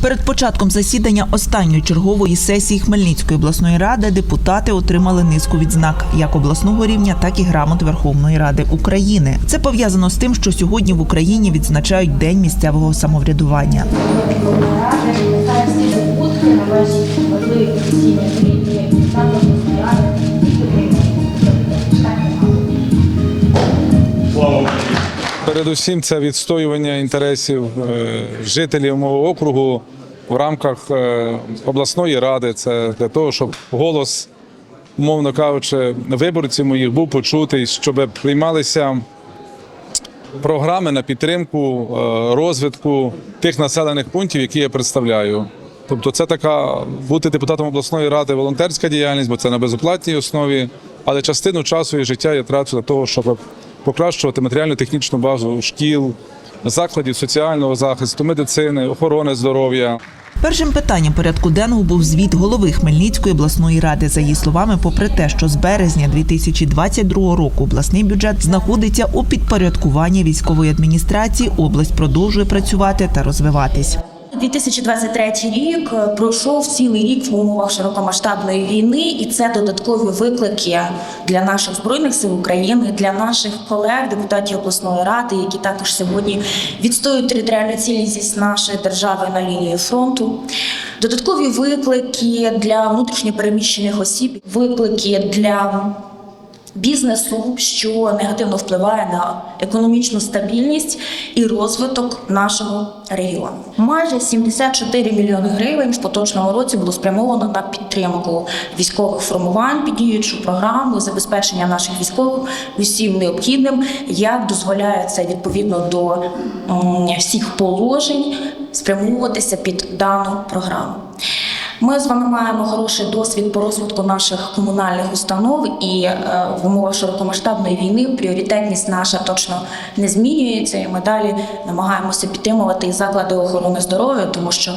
Перед початком засідання останньої чергової сесії Хмельницької обласної ради депутати отримали низку відзнак як обласного рівня, так і грамот Верховної Ради України. Це пов'язано з тим, що сьогодні в Україні відзначають День місцевого самоврядування. Важливі Передусім, це відстоювання інтересів е, жителів мого округу в рамках е, обласної ради. Це для того, щоб голос, умовно кажучи, виборців моїх був почутий, щоб приймалися програми на підтримку е, розвитку тих населених пунктів, які я представляю. Тобто, це така бути депутатом обласної ради волонтерська діяльність, бо це на безоплатній основі. Але частину часу і життя я трачу для того, щоб покращувати матеріально-технічну базу шкіл, закладів соціального захисту, медицини, охорони здоров'я. Першим питанням порядку денного був звіт голови Хмельницької обласної ради. За її словами, попри те, що з березня 2022 року обласний бюджет знаходиться у підпорядкуванні військової адміністрації, область продовжує працювати та розвиватись. 2023 рік е, пройшов цілий рік в умовах широкомасштабної війни, і це додаткові виклики для наших збройних сил України, для наших колег, депутатів обласної ради, які також сьогодні відстоюють територіальну цілісність нашої держави на лінії фронту. Додаткові виклики для внутрішньопереміщених осіб, виклики для бізнесу, що негативно впливає на економічну стабільність і розвиток нашого регіону. Майже 74 мільйони гривень в поточному році було спрямовано на підтримку військових формувань, під діючу програму забезпечення наших військових усім необхідним, як дозволяє це відповідно до всіх положень спрямовуватися під дану програму. Ми з вами маємо хороший досвід по розвитку наших комунальних установ, і е, в умовах широкомасштабної війни пріоритетність наша точно не змінюється. І ми далі намагаємося підтримувати і заклади охорони здоров'я, тому що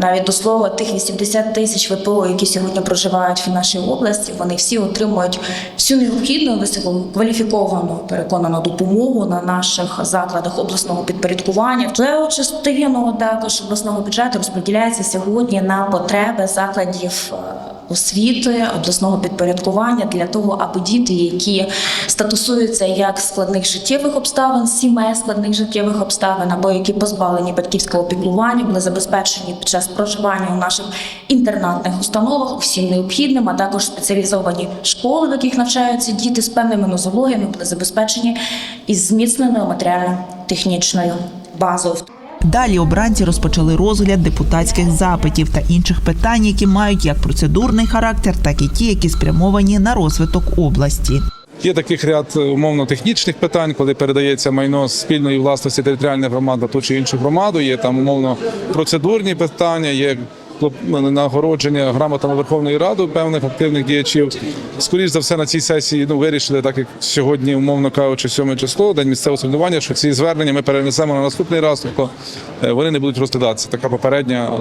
навіть до слова, тих 80 тисяч ВПО, які сьогодні проживають в нашій області, вони всі отримують всю необхідну висококваліфіковану переконану допомогу на наших закладах обласного підпорядкування. Це частину також обласного бюджету розподіляється сьогодні на потреби закладів. Освіти обласного підпорядкування для того, аби діти, які статусуються як складних життєвих обставин, сімей складних життєвих обставин, або які позбавлені батьківського піклування, були забезпечені під час проживання у наших інтернатних установах усім необхідним, а також спеціалізовані школи, в яких навчаються діти з певними нозологіями, були забезпечені із зміцненою матеріально-технічною базою. Далі обранці розпочали розгляд депутатських запитів та інших питань, які мають як процедурний характер, так і ті, які спрямовані на розвиток області. Є таких ряд е, умовно-технічних питань, коли передається майно спільної власності територіальної громади ту чи іншу громаду. Є там умовно процедурні питання, є нагородження грамотами Верховної Ради певних активних діячів. Скоріш за все на цій сесії ну вирішили, так як сьогодні, умовно кажучи, 7 число, день місцевого самоврядування, що ці звернення ми перенесемо на наступний раз, тобто е, вони не будуть розглядатися. Така попередня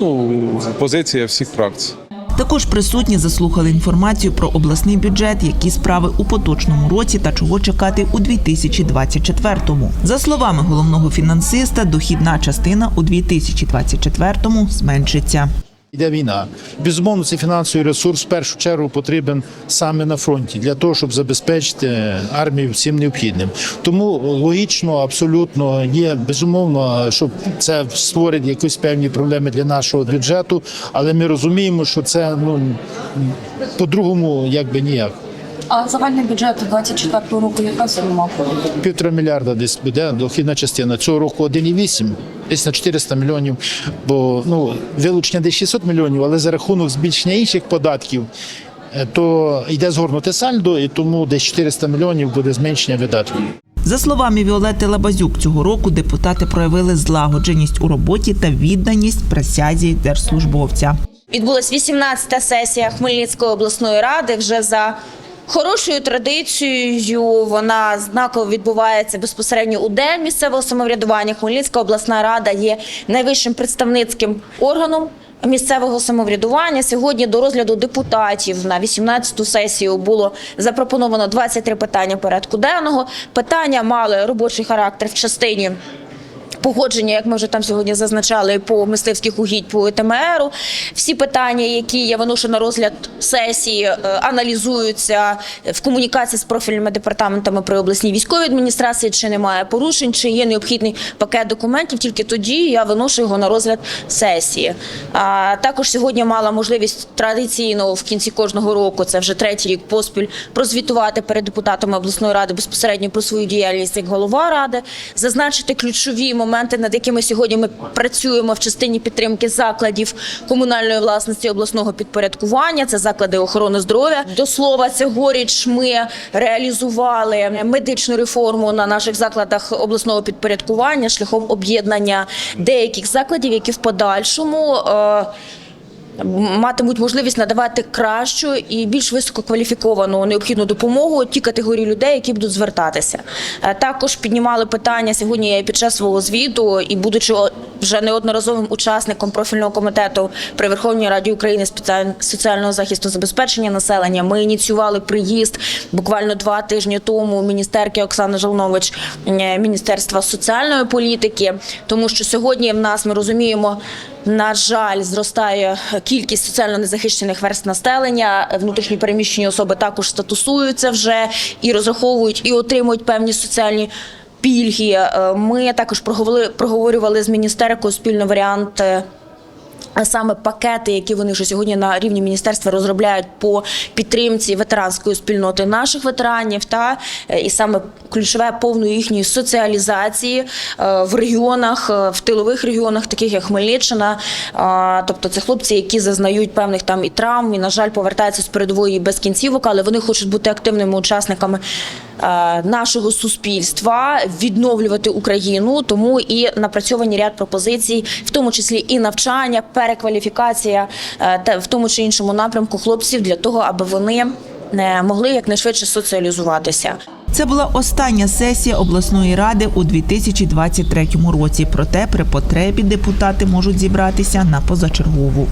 ну позиція всіх фракцій. Також присутні заслухали інформацію про обласний бюджет, які справи у поточному році та чого чекати у 2024-му. За словами головного фінансиста, дохідна частина у 2024-му зменшиться. Йде війна. Безумовно, цей фінансовий ресурс в першу чергу потрібен саме на фронті для того, щоб забезпечити армію всім необхідним. Тому логічно, абсолютно є безумовно, що це створить якісь певні проблеми для нашого бюджету, але ми розуміємо, що це ну по-другому якби ніяк. А загальний бюджет 24 року яка сума? Півтора мільярда десь буде дохідна частина. Цього року 1,8, десь на 400 мільйонів. Бо ну вилучення десь 600 мільйонів, але за рахунок збільшення інших податків. е, То йде згорнуте сальдо, і тому десь 400 мільйонів буде зменшення видатків. За словами Віолети Лабазюк, цього року депутати проявили злагодженість у роботі та відданість присязі держслужбовця. Відбулась 18-та сесія Хмельницької обласної ради. Вже за хорошою традицією вона знаково відбувається безпосередньо у день місцевого самоврядування. Хмельницька обласна рада є найвищим представницьким органом. Місцевого самоврядування сьогодні до розгляду депутатів на 18-ту сесію було запропоновано 23 питання порядку денного. Питання мали робочий характер в частині погодження, як ми вже там сьогодні зазначали, по мисливських угідь по ЕТМРу. Всі питання, які я виношу на розгляд сесії, е, аналізуються в комунікації з профільними департаментами при обласній військовій адміністрації, чи немає порушень, чи є необхідний пакет документів. Тільки тоді я виношу його на розгляд сесії. А також сьогодні мала можливість традиційно в кінці кожного року, це вже третій рік поспіль, прозвітувати перед депутатами обласної ради безпосередньо про свою діяльність як голова ради, зазначити ключові моменти, над якими сьогодні ми працюємо в частині підтримки закладів комунальної власності обласного підпорядкування. Це заклади охорони здоров'я. До слова, цьогоріч ми реалізували медичну реформу на наших закладах обласного підпорядкування шляхом об'єднання деяких закладів, які в подальшому. Матимуть можливість надавати кращу і більш висококваліфіковану необхідну допомогу ті категорії людей, які будуть звертатися. Е, Також піднімали питання сьогодні під час свого звіту і будучи вже неодноразовим учасником профільного комітету при Верховній Раді України з соціального захисту забезпечення населення. Ми ініціювали приїзд буквально два тижні тому міністерки Оксани Жолнович е, Міністерства соціальної політики, тому що сьогодні в нас ми розуміємо. На жаль, зростає кількість соціально незахищених верст населення. Внутрішні переміщені особи також статусуються вже і розраховують і отримують певні соціальні пільги. Е, Ми також проговорили, проговорювали з міністеркою спільно варіант. А саме пакети, які вони вже сьогодні на рівні міністерства розробляють по підтримці ветеранської спільноти наших ветеранів, та е, і саме ключове повної їхньої соціалізації е, в регіонах, е, в тилових регіонах, таких як Хмельниччина. Тобто це хлопці, які зазнають певних там і травм, і на жаль, повертаються з передової без кінцівок, але вони хочуть бути активними учасниками нашого суспільства, відновлювати Україну. Тому і напрацьовані ряд пропозицій, в тому числі і навчання, перекваліфікація, е, та в тому чи іншому напрямку хлопців для того, аби вони е, могли якнайшвидше соціалізуватися. Це була остання сесія обласної ради у 2023 році. Проте при потребі депутати можуть зібратися на позачергову.